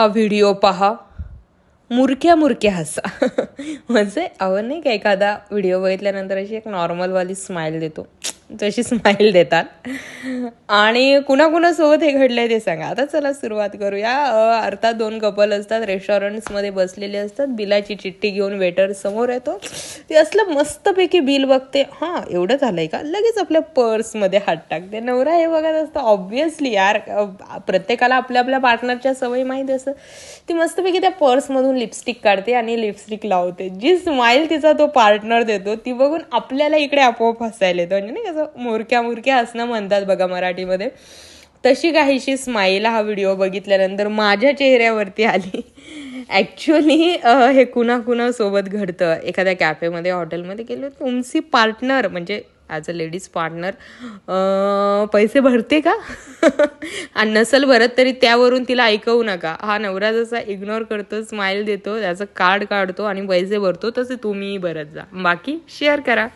हा व्हिडिओ पहा. मुरक्या मुरक्या हसा. म्हणजे अहो नाही का एखादा व्हिडिओ बघितल्यानंतर अशी एक नॉर्मलवाली स्माईल देतो. जशी स्माईल देतात. आणि कुणाकुणासोबत हे घडलंय ते सांगा. आता चला सुरुवात करूया. अर्थात दोन कपल असतात रेस्टॉरंट्समध्ये बसलेले असतात. बिलाची चिठ्ठी घेऊन वेटर समोर येतो. ते असलं मस्तपैकी बिल बघते. हां एवढं झालंय का? लगेच आपल्या पर्समध्ये हात टाकते. नवरा हे बघत असतं ऑब्विसली यार प्रत्येकाला आपल्या आपल्या पार्टनरच्या सवयी माहीत असतं ती मस्तपैकी त्या पर्समधून लिपस्टिक काढते आणि लिपस्टिक लावते. जी स्माईल तिचा तो पार्टनर देतो ती बघून आपल्याला इकडे आपोआप हसायला येतो. म्हणजे नाही कसं मोरक्या मोरक्या असणं म्हणतात बघा मराठीमध्ये. तशी काहीशी स्माईल हा व्हिडिओ बघितल्यानंतर माझ्या चेहऱ्यावरती आली. ॲक्च्युली हे कुणा कुणासोबत घडतं. एखाद्या कॅफेमध्ये हॉटेलमध्ये गेलो तुमची पार्टनर म्हणजे ॲज अ लेडीज पार्टनर पैसे भरते का? आणि नसल भरत तरी त्यावरून तिला ऐकवू नका. हा नवरा जसा इग्नोर करतो स्माईल देतो त्याचं कार्ड काढतो आणि पैसे भरतो तसे तुम्हीही भरत जा. बाकी शेअर करा.